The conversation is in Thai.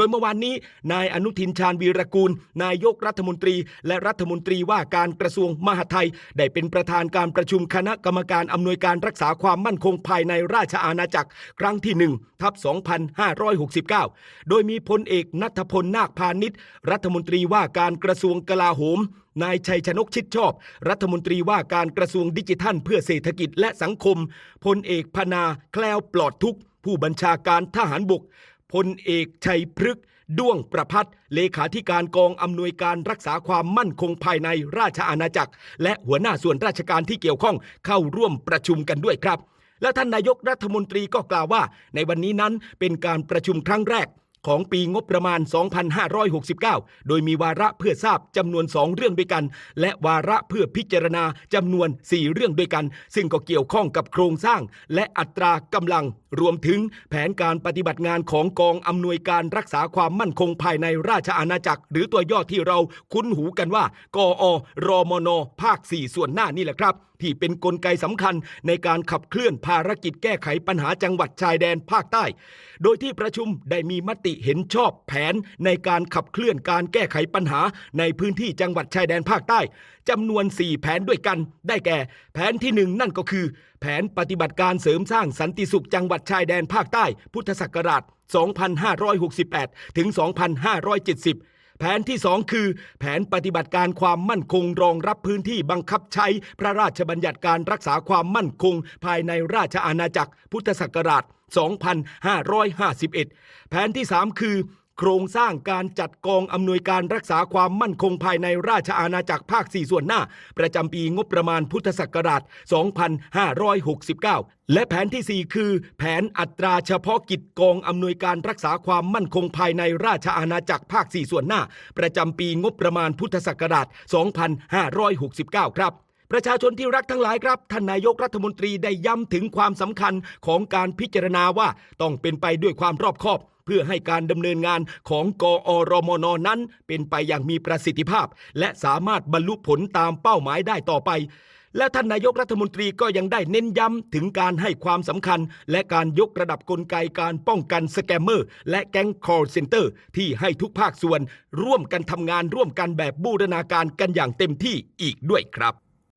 ดยเมื่อวานนี้ นายอนุทินชาญวีรกูล นายกรัฐมนตรี และรัฐมนตรีว่าการกระทรวงมหาดไทย ได้เป็นประธานการประชุมคณะกรรมการอำนวยการรักษาความมั่นคงภายในราชอาณาจักร ครั้งที่ 1 ทับ 2569 โดยมีพลเอกนัทพลนาคพาณิชย์ รัฐมนตรีว่าการกระทรวงกลาโหมนายชัยชนกชิดชอบ รัฐมนตรีว่าการกระทรวงดิจิทัล เพื่อเศรษฐกิจและสังคมพลเอกพนาแคล้วปลอดทุกผู้บัญชาการทหารบก พลเอกชัยพฤกษ์ด้วงประพัฒน์เลขาธิการกองอำนวยการรักษาความมั่นคงภายในราชอาณาจักร และหัวหน้าส่วนราชการที่เกี่ยวข้องเข้าร่วมประชุมกันด้วยครับ และท่านนายกรัฐมนตรีก็กล่าวว่า ในวันนี้นั้นเป็นการประชุมครั้งแรก ของปีงบประมาณ 2569 โดยมีวาระเพื่อทราบจำนวน 2 เรื่องด้วยกัน และวาระเพื่อพิจารณาจำนวน 4 เรื่องด้วยกัน ซึ่งก็เกี่ยวข้องกับโครงสร้าง และอัตรากำลัง รวมถึงแผนการปฏิบัติงานของกองอำนวยการรักษาความมั่นคงภายในราชอาณาจักร หรือตัวย่อที่เราคุ้นหูกันว่า กอรมนภาค 4 ส่วนหน้านี่แหละครับ ที่เป็นนกลไกสำคัญในการขับเคลื่อนภารกิจแก้ไขปัญหาจังหวัดชายแดนภาคใต้ โดยที่ประชุมได้มีมติเห็นชอบแผนในการขับเคลื่อนการแก้ไขปัญหาในพื้นที่จังหวัดชายแดนภาคใต้จำนวน 4 แผนด้วยกัน ได้แก่ แผนที่ 1 นั่นก็คือ แผนปฏิบัติการเสริมสร้างสันติสุขจังหวัดชายแดนภาคใต้ พุทธศักราช 2568 ถึง 2570 แผนที่ 2 คือ แผนปฏิบัติการความมั่นคงรองรับพื้นที่บังคับใช้ พระราชบัญญัติการรักษาความมั่นคง ภายในราชอาณาจักรพุทธศักราช 2551 แผนที่ 3 คือ โครงสร้างการจัดกองอำนวยการรักษาความมั่นคงภายในราชอาณาจักรภาค 4 ส่วนหน้า ประจำปีงบประมาณพุทธศักราช 2569 และแผนทีสี่ 4 คือ แผนอัตราเฉพาะกิจกองอำนวยการรักษาความมั่นคงภายในราชอาณาจักรภาค 4 ส่วนหน้า ประจำปีงบประมาณพุทธศักราช 2569 ครับประชาชนที่รักทั้งหลายครับ ท่านนายกรัฐมนตรีได้ย้ำถึงความสำคัญของการพิจารณาว่าต้องเป็นไปด้วยความรอบคอบ พื่อให้การดำเนินงานของกอรมนนั้นเป็นไปอย่างมีประสิทธิภาพ และสามารถบรรลุผลตามเป้าหมายได้ต่อไปและท่านนายกรัฐมนตรีก็ยังได้เน้นย้ำถึงการให้ความสำคัญ และการยกระดับกลไกการป้องกันสแกมเมอร์ และแก๊ง call center ที่ให้ทุกภาคส่วน ร่วมกันทำงานร่วมกันแบบบูรณาการกันอย่างเต็มที่อีกด้วยครับ